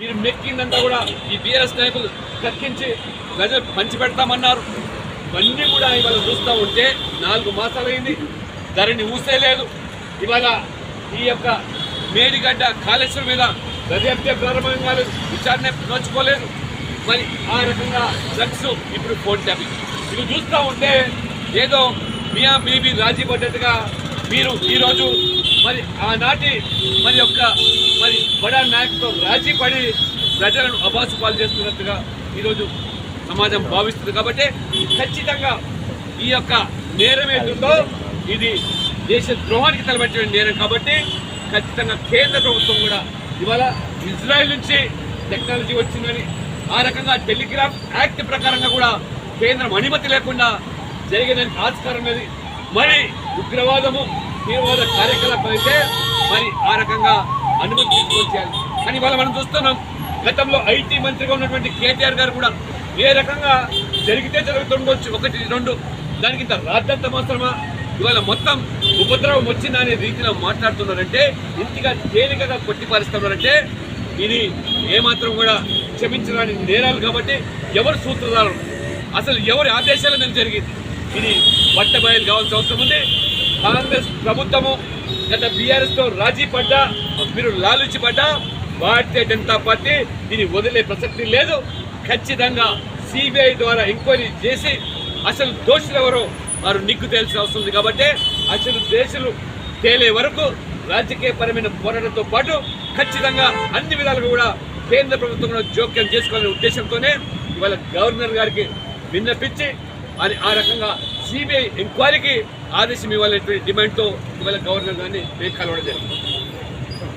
మీరు మెక్కిందంతా కూడా ఈ బీఆర్ఎస్ నాయకులు కక్కించి ప్రజలు పంచిపెడతామన్నారు ఇవన్నీ కూడా ఇవాళ చూస్తూ ఉంటే నాలుగు మాసాలైంది. ధరని ఊసేలేదు ఇవాళ ఈ యొక్క మేడిగడ్డ కాళేశ్వరం మీద దర్యాప్తే ప్రారంభం కాలేదు విచారణ నోచుకోలేదు. మరి ఆ రకంగా డ్రగ్స్ ఇప్పుడు ఫోన్ ట్యాపింగ్. ఇవి చూస్తూ ఉంటే ఏదో మియా బీబీ రాజీ పడ్డట్టుగా మీరు ఈరోజు మరి ఆనాటి మరి యొక్క మరి బడా నాయకుతో రాజీ పడి ప్రజలను అబాసు పాలు చేస్తున్నట్టుగా ఈరోజు సమాజం భావిస్తుంది. కాబట్టి ఖచ్చితంగా ఈ యొక్క నేరం ఏంటుందో ఇది దేశ ద్రోహానికి తలపెట్టిన నేరం కాబట్టి ఖచ్చితంగా కేంద్ర ప్రభుత్వం కూడా ఇవాళ ఇజ్రాయెల్ నుంచి టెక్నాలజీ వచ్చిందని ఆ రకంగా టెలిగ్రాఫ్ యాక్ట్ ప్రకారంగా కూడా కేంద్రం అనుమతి లేకుండా జరిగేదానికి ఆస్కారం లేదు మరి ఉగ్రవాదము తీవ్రవాద కార్యకలాపాలు అయితే మరి ఆ రకంగా అనుమతి తీసుకొచ్చేయాలి కానీ ఇవాళ మనం చూస్తున్నాం గతంలో ఐటీ మంత్రిగా ఉన్నటువంటి కేటీఆర్ గారు కూడా ఏ రకంగా జరిగితే జరుగుతుండొచ్చు ఒకటి రెండు దానికి ఇంత రాద్దంత మాత్రమా? ఇవాళ మొత్తం ఉపద్రవం వచ్చిందా అనే రీతిలో మాట్లాడుతున్నారంటే ఇంతగా తేలికగా కొట్టిపారుస్తున్నారంటే ఇది ఏమాత్రం కూడా క్షమించడానికి నేరాలు కాబట్టి ఎవరు సూత్రధారులు? అసలు ఎవరి ఆదేశాల మీద జరిగింది? ఇది పట్టబయలు కావాల్సిన అవసరం ఉంది. కాంగ్రెస్ ప్రభుత్వము గత బీఆర్ఎస్తో రాజీ పడ్డా మీరు లాలుచి పడ్డా భారతీయ జనతా పార్టీ దీన్ని వదిలే ప్రసక్తి లేదు. ఖచ్చితంగా సిబిఐ ద్వారా ఎంక్వైరీ చేసి అసలు దోషులు ఎవరో వారు నిగ్గు తేల్సిన అవసరం ఉంది కాబట్టి అసలు దేశాలు తేలే వరకు రాజకీయపరమైన పోరాటంతో పాటు ఖచ్చితంగా అన్ని విధాలుగా కూడా కేంద్ర ప్రభుత్వం కూడా జోక్యం చేసుకోవాలనే ఉద్దేశంతోనే ఇవాళ గవర్నర్ గారికి విన్నపించి అని ఆ రకంగా సిబిఐ ఎంక్వైరీకి ఆదేశం ఇవ్వాలనేటువంటి డిమాండ్తో ఇవాళ గవర్నర్ గారిని మేము కలవడం జరిగింది.